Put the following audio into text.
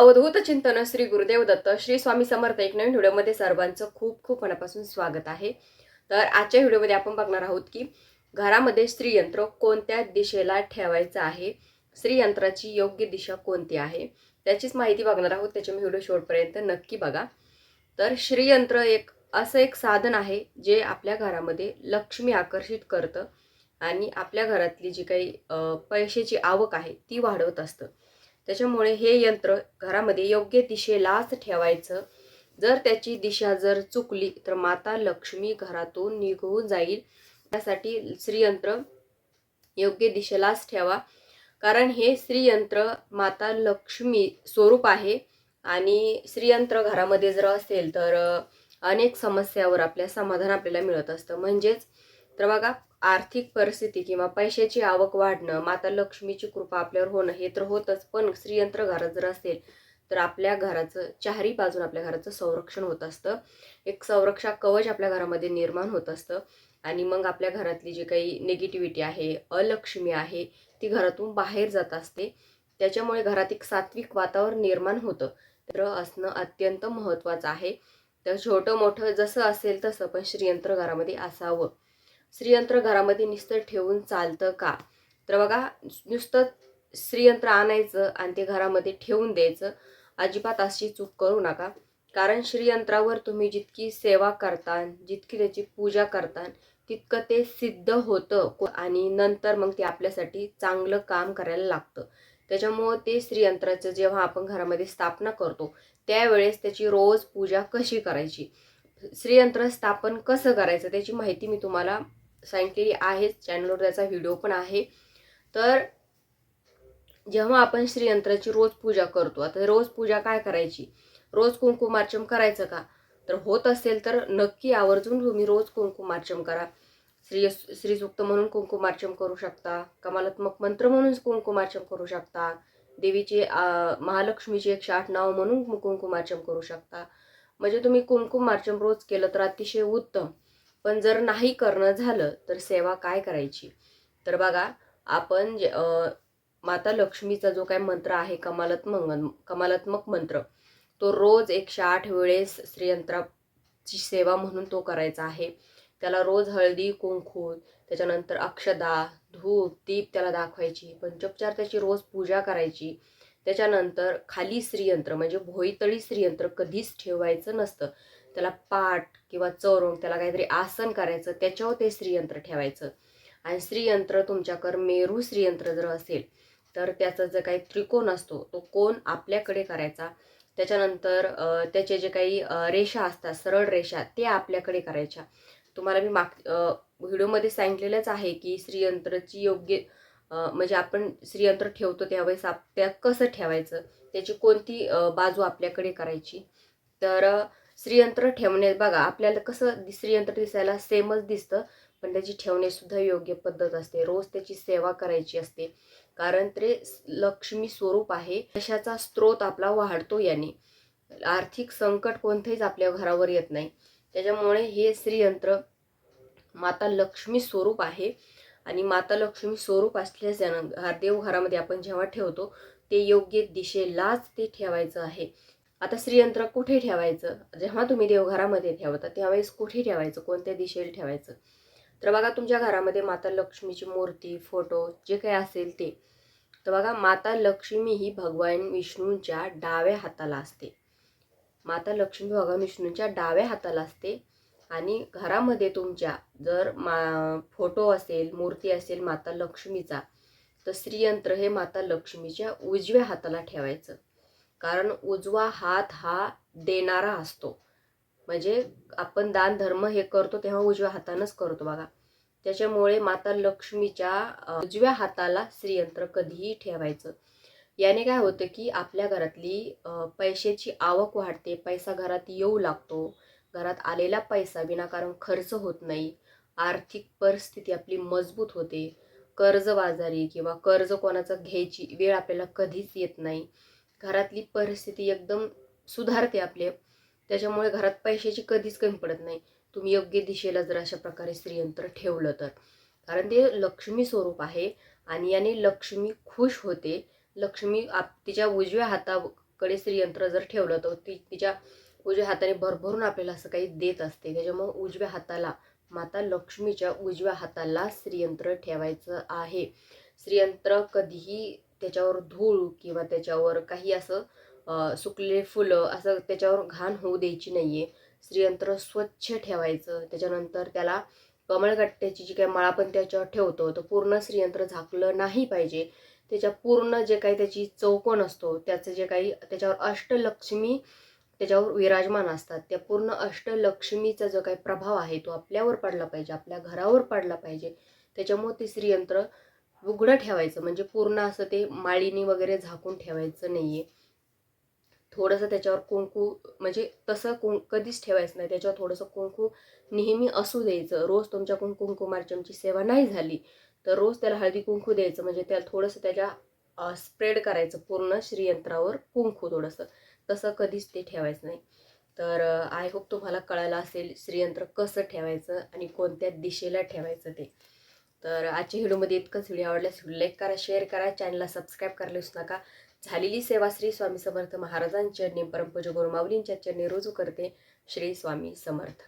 अवधूत चिंतन श्री गुरुदेव दत्त श्री स्वामी समर्थ एक नवीन व्हिडिओमध्ये सर्वांचं खूप खूप मनापासून स्वागत आहे. तर आजच्या व्हिडिओमध्ये आपण बघणार आहोत की घरामध्ये स्त्रीयंत्र कोणत्या दिशेला ठेवायचं आहे? स्त्रीयंत्राची योग्य दिशा कोणती आहे? त्याचीच माहिती बघणार आहोत. त्याच्यामुळे व्हिडिओ शेवटपर्यंत नक्की बघा. तर श्रीयंत्र एक असं एक साधन आहे जे आपल्या घरामध्ये लक्ष्मी आकर्षित करतं आणि आपल्या घरातली जी काही पैशाची आवक आहे ती वाढवत असतं. त्याच्यामुळे हे यंत्र घरामध्ये योग्य दिशेलाच ठेवायचं. जर त्याची दिशा जर चुकली तर माता लक्ष्मी घरातून निघून जाईल. त्यासाठी श्रीयंत्र योग्य दिशेलाच ठेवा. कारण हे श्रीयंत्र माता लक्ष्मी स्वरूप आहे. आणि श्रीयंत्र घरामध्ये जर असेल तर अनेक समस्यावर आपल्या समाधान आपल्याला मिळत असतं. म्हणजेच तर बघा आर्थिक परिस्थिती किंवा पैशाची आवक वाढणं माता लक्ष्मीची कृपा आपल्यावर होणं हे तर होतंच. पण श्रीयंत्र घरात जर असेल तर आपल्या घराचं चारही बाजून आपल्या घराचं संरक्षण होत असतं. एक संरक्षा कवच आपल्या घरामध्ये निर्माण होत असतं. आणि मग आपल्या घरातली जी काही निगेटिव्हिटी आहे अलक्ष्मी आहे ती घरातून बाहेर जात असते. त्याच्यामुळे घरात एक सात्विक वातावरण निर्माण होतं. तर असणं अत्यंत महत्त्वाचं आहे. तर छोटं मोठं जसं असेल तसं पण श्रीयंत्र घरामध्ये असावं. श्रीयंत्र घरामध्ये नुसतं ठेवून चालतं का? तर बघा नुसतं श्रीयंत्र आणायचं आणि ते घरामध्ये ठेवून द्यायचं अजिबात अशी चूक करू नका. कारण श्रीयंत्रावर तुम्ही जितकी सेवा करता जितकी त्याची पूजा करता तितकं ते सिद्ध होतं आणि नंतर मग ते आपल्यासाठी चांगलं काम करायला लागतं. त्याच्यामुळं ते श्रीयंत्राचं जेव्हा आपण घरामध्ये स्थापना करतो त्यावेळेस त्याची रोज पूजा कशी करायची? श्रीयंत्र स्थापन कसं करायचं? त्याची माहिती मी तुम्हाला सांगितलेली आहेच चॅनलवर त्याचा व्हिडिओ पण आहे. तर जेव्हा आपण श्रीयंत्राची रोज पूजा करतो आता रोज पूजा काय करायची? रोज कुंकुमार्चन करायचं का? तर होत असेल तर नक्की आवर्जून तुम्ही रोज कुंकुमार्चन करा. श्री श्रीसूक्त म्हणून कुंकुमार्चन करू शकता कमालात्मक मंत्र म्हणून कुंकुमार्चन करू शकता देवीचे महालक्ष्मीचे महालक्ष्मीची एकशे आठ नाव म्हणून कुंकुमार्चन करू शकता. म्हणजे तुम्ही कुंकुमार्चन रोज केलं तर अतिशय उत्तम. पण जर नाही करणं झालं तर सेवा काय करायची? तर बघा आपण जे माता लक्ष्मीचा जो काय मंत्र आहे कमालात्मक कमालात्मक मंत्र तो रोज एकशे आठ वेळेस श्रीयंत्राची सेवा म्हणून तो करायचा आहे. त्याला रोज हळदी कुंकू त्याच्यानंतर अक्षदा धूप दीप त्याला दाखवायची पंचोपचार त्याची रोज पूजा करायची. त्याच्यानंतर खाली श्रीयंत्र म्हणजे भोईतळी श्रीयंत्र कधीच ठेवायचं नसतं. त्याला पाठ किंवा चौरंग त्याला काहीतरी आसन करायचं त्याच्यावर ते श्रीयंत्र ठेवायचं. आणि श्रीयंत्र तुमच्याकडं मेरू श्रीयंत्र जर असेल तर त्याचा जो काही त्रिकोण असतो तो कोण आपल्याकडे करायचा? त्याच्यानंतर त्याचे जे काही रेषा असतात सरळ रेषा ते आपल्याकडे करायच्या. तुम्हाला मी माग व्हिडिओमध्ये सांगितलेलंच आहे की श्रीयंत्रची योग्य म्हणजे आपण श्रीयंत्र ठेवतो त्यावेळेस आप त्या कसं ठेवायचं? त्याची कोणती बाजू आपल्याकडे करायची? तर श्रीयंत्र ठेवणे बघा आपल्याला कसं श्रीयंत्र दिसायला सेमच दिसतं पण त्याची ठेवणेसुद्धा योग्य पद्धत असते. रोज त्याची सेवा करायची असते. कारण ते लक्ष्मी स्वरूप आहे. यशाचा स्रोत आपला वाढतो याने. आर्थिक संकट कोणतेच आपल्या घरावर येत नाही. त्याच्यामुळे हे श्रीयंत्र माता लक्ष्मी स्वरूप आहे. आणि माता लक्ष्मी स्वरूप असल्याच्यानं हा देव घरामध्ये आपण जेव्हा ठेवतो ते योग्य दिशेलाच ते ठेवायचं आहे. आता श्रीयंत्र कुठे ठेवायचं? जेव्हा तुम्ही देवघरामध्ये ठेवता त्यावेळेस कुठे ठेवायचं? कोणत्या दिशेला ठेवायचं? तर बघा तुमच्या घरामध्ये माता लक्ष्मीची मूर्ती फोटो जे काही असेल ते. तर बघा माता लक्ष्मी ही भगवान विष्णूंच्या डाव्या हाताला असते. माता लक्ष्मी भगवान विष्णूंच्या डाव्या हाताला असते. आणि घरामध्ये तुमच्या जर मा फोटो असेल मूर्ती असेल माता लक्ष्मीचा तर श्रीयंत्र हे माता लक्ष्मीच्या उजव्या हाताला ठेवायचं. कारण उजवा हात हा देणारा असतो. म्हणजे आपण दान धर्म हे करतो तेव्हा उजव्या हातानंच करतो बघा. त्याच्यामुळे माता लक्ष्मीच्या उजव्या हाताला श्रीयंत्र कधीही ठेवायचं. याने काय होतं की आपल्या घरातली पैशाची आवक वाढते पैसा घरात येऊ लागतो. घरात आलेला पैसा विनाकारण खर्च होत नाही. आर्थिक परिस्थिती आपली मजबूत होते. कर्जबाजारी किंवा कर्ज कोणाचं घ्यायची वेळ आपल्याला कधीच येत नाही. घरातली परिस्थिती एकदम सुधारते आपले. त्याच्यामुळे घरात पैशाची कधीच कमी पडत नाही. तुम्ही योग्य दिशेला जर अशा प्रकारे श्रीयंत्र ठेवलं तर. कारण ते लक्ष्मी स्वरूप आहे आणि याने लक्ष्मी खुश होते. लक्ष्मी आप तिच्या उजव्या हाताकडे श्रीयंत्र जर ठेवलं तर ती तिच्या उजव्या हाताने भरभरून आपल्याला असं काही देत असते. त्याच्यामुळं उजव्या हाताला माता लक्ष्मीच्या उजव्या हाताला श्रीयंत्र ठेवायचं आहे. श्रीयंत्र कधीही त्याच्यावर धूळ किंवा त्याच्यावर काही असं सुकलेले फुलं असं त्याच्यावर घाण होऊ द्यायची नाही आहे श्रीयंत्र स्वच्छ ठेवायचं. त्याच्यानंतर त्याला कमळगट्ट्याची जी काही माळ आपण त्याच्यावर ठेवतो तर पूर्ण श्रीयंत्र झाकलं नाही पाहिजे. त्याच्या पूर्ण जे काही त्याची चौकोन असतो त्याचं जे काही त्याच्यावर अष्टलक्ष्मी त्याच्यावर विराजमान असतात. त्या पूर्ण अष्टलक्ष्मीचा जो काही प्रभाव आहे तो आपल्यावर पडला पाहिजे आपल्या घरावर पडला पाहिजे. त्याच्यामुळे ते श्रीयंत्र उघडं ठेवायचं. म्हणजे पूर्ण असं ते माळीनी वगैरे झाकून ठेवायचं नाही आहे थोडंसं त्याच्यावर कुंकू म्हणजे तसं कुं कधीच ठेवायचं नाही. त्याच्यावर थोडंसं कुंकू नेहमी असू द्यायचं. रोज तुमच्याकडून कुंकुमार्चनची सेवा नाही झाली तर रोज त्याला हळदी कुंकू द्यायचं. म्हणजे त्याला थोडंसं त्याच्या स्प्रेड करायचं पूर्ण श्रीयंत्रावर कुंकू थोडंसं. तसं कधीच ते ठेवायचं नाही. तर आय होप तुम्हाला कळायला असेल श्रीयंत्र कसं ठेवायचं आणि कोणत्या दिशेला ठेवायचं ते. तर आजच्या व्हिडिओमध्ये इतकंच. व्हिडिओ आवडल्यास लाईक करा शेअर करा चॅनलला सबस्क्राईब करायला विसरू नका. झालेली सेवा श्री स्वामी समर्थ महाराजांच्या चरणी परमपूज गुरु माऊलींच्या चरणी रुजू करते श्री स्वामी समर्थ.